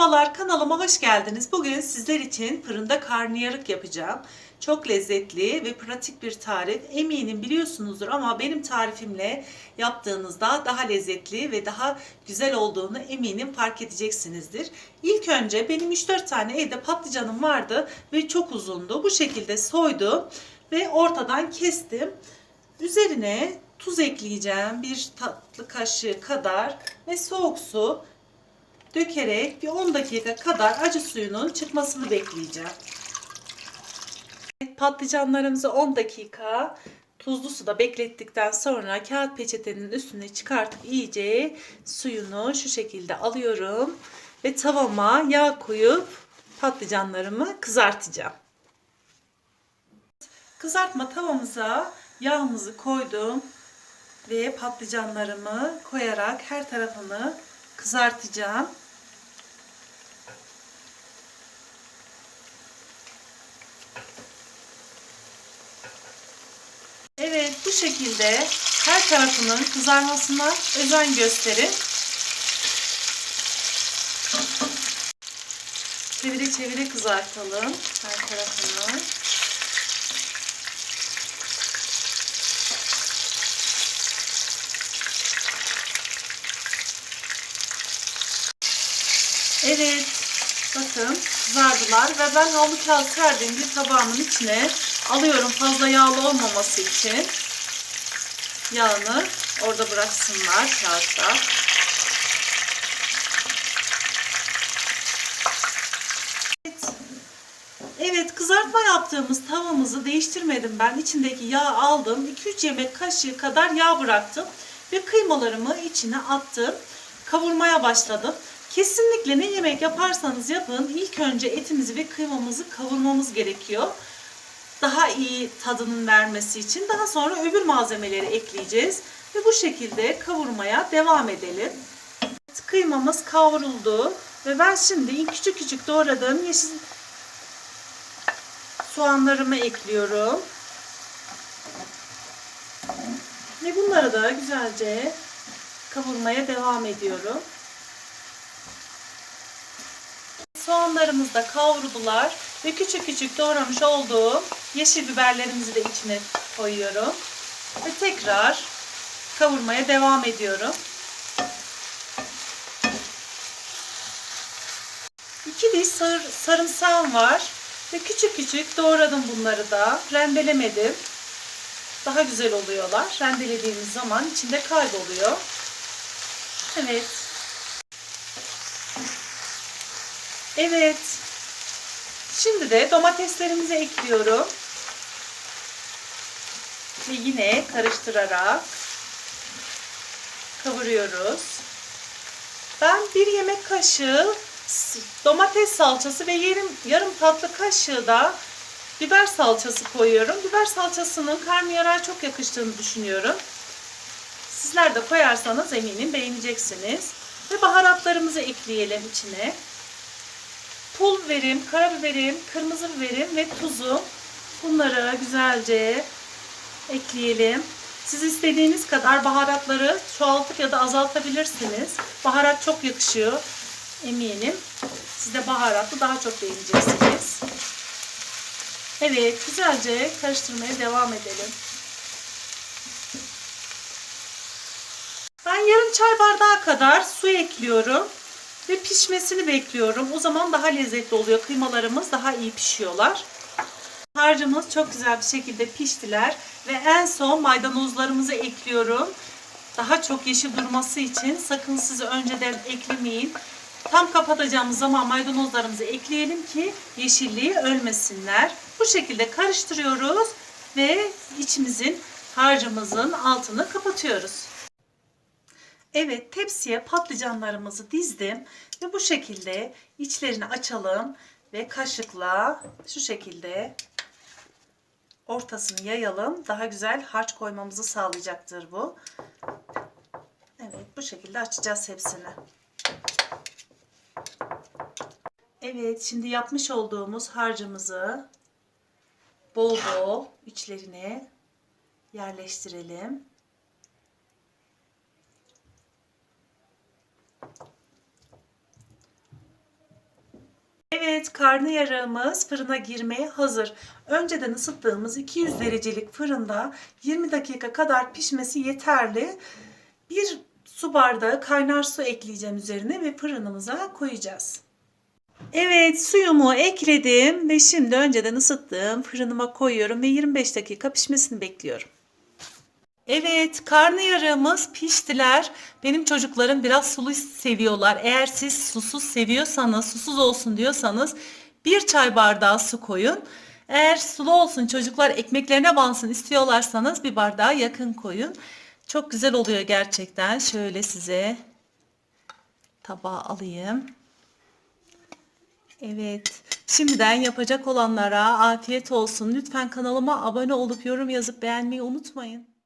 Merhabalar kanalıma hoş geldiniz. Bugün sizler için fırında karnıyarık yapacağım. Çok lezzetli ve pratik bir tarif. Eminim biliyorsunuzdur ama benim tarifimle yaptığınızda daha lezzetli ve daha güzel olduğunu eminim fark edeceksinizdir. İlk önce benim 3-4 tane evde patlıcanım vardı ve çok uzundu. Bu şekilde soydum ve ortadan kestim. Üzerine tuz ekleyeceğim. Bir tatlı kaşığı kadar ve soğuk su dökerek bir 10 dakika kadar acı suyunun çıkmasını bekleyeceğim. Patlıcanlarımızı 10 dakika tuzlu suda beklettikten sonra kağıt peçetenin üstüne çıkartıp iyice suyunu şu şekilde alıyorum ve tavama yağ koyup patlıcanlarımı kızartacağım. Kızartma tavamıza yağımızı koydum ve patlıcanlarımı koyarak her tarafını kızartacağım. Evet bu şekilde her tarafının kızarmasına özen gösterin. Çevire çevire kızartalım her tarafını. Evet. Bakın kızardılar ve ben havlu kağıt serdiğim bir tabağımın içine alıyorum fazla yağlı olmaması için. Yağını orada bıraksınlar kağıtta. Evet. Kızartma yaptığımız tavamızı değiştirmedim ben. İçindeki yağ aldım. 2-3 yemek kaşığı kadar yağ bıraktım. Ve kıymalarımı içine attım. Kavurmaya başladım. Kesinlikle ne yemek yaparsanız yapın ilk önce etimizi ve kıymamızı kavurmamız gerekiyor. Daha iyi tadının vermesi için daha sonra öbür malzemeleri ekleyeceğiz. Ve bu şekilde kavurmaya devam edelim. Kıymamız kavruldu ve ben şimdi küçük küçük doğradığım yeşil soğanlarımı ekliyorum. Ve bunları da güzelce kavurmaya devam ediyorum. Soğanlarımız da kavruldular ve küçük küçük doğramış olduğum yeşil biberlerimizi de içine koyuyorum. Ve tekrar kavurmaya devam ediyorum. İki diş sar, sarımsağım var ve küçük küçük doğradım bunları da. Rendelemedim. Daha güzel oluyorlar. Rendelediğimiz zaman içinde kayboluyor. Evet. Evet. Şimdi de domateslerimizi ekliyorum. Ve yine karıştırarak kavuruyoruz. Ben bir yemek kaşığı domates salçası ve yarım, yarım tatlı kaşığı da biber salçası koyuyorum. Biber salçasının karnıyara çok yakıştığını düşünüyorum. Sizler de koyarsanız eminim beğeneceksiniz. Ve baharatlarımızı ekleyelim içine pul biberim, karabiberim, kırmızı biberim ve tuzum. Bunları güzelce ekleyelim. Siz istediğiniz kadar baharatları çoğaltıp ya da azaltabilirsiniz. Baharat çok yakışıyor eminim. Siz de baharatlı daha çok beğeneceksiniz. Evet, güzelce karıştırmaya devam edelim. Ben yarım çay bardağı kadar su ekliyorum ve pişmesini bekliyorum. O zaman daha lezzetli oluyor. Kıymalarımız daha iyi pişiyorlar. Harcımız çok güzel bir şekilde piştiler ve en son maydanozlarımızı ekliyorum. Daha çok yeşil durması için sakın sizi önceden eklemeyin. Tam kapatacağımız zaman maydanozlarımızı ekleyelim ki yeşilliği ölmesinler. Bu şekilde karıştırıyoruz ve içimizin harcımızın altını kapatıyoruz. Evet tepsiye patlıcanlarımızı dizdim ve bu şekilde içlerini açalım ve kaşıkla şu şekilde ortasını yayalım. Daha güzel harç koymamızı sağlayacaktır bu. Evet bu şekilde açacağız hepsini. Evet şimdi yapmış olduğumuz harcımızı bol bol içlerine yerleştirelim. Evet, karnıyarığımız fırına girmeye hazır. Önceden ısıttığımız 200 derecelik fırında 20 dakika kadar pişmesi yeterli. Bir su bardağı kaynar su ekleyeceğim üzerine ve fırınımıza koyacağız. Evet, suyumu ekledim ve şimdi önceden ısıttığım fırınıma koyuyorum ve 25 dakika pişmesini bekliyorum. Evet, karnıyarığımız piştiler. Benim çocuklarım biraz sulu seviyorlar. Eğer siz susuz seviyorsanız, susuz olsun diyorsanız bir çay bardağı su koyun. Eğer sulu olsun çocuklar ekmeklerine bansın istiyorlarsanız bir bardağa yakın koyun. Çok güzel oluyor gerçekten. Şöyle size tabağa alayım. Evet. Şimdiden yapacak olanlara afiyet olsun. Lütfen kanalıma abone olup yorum yazıp beğenmeyi unutmayın.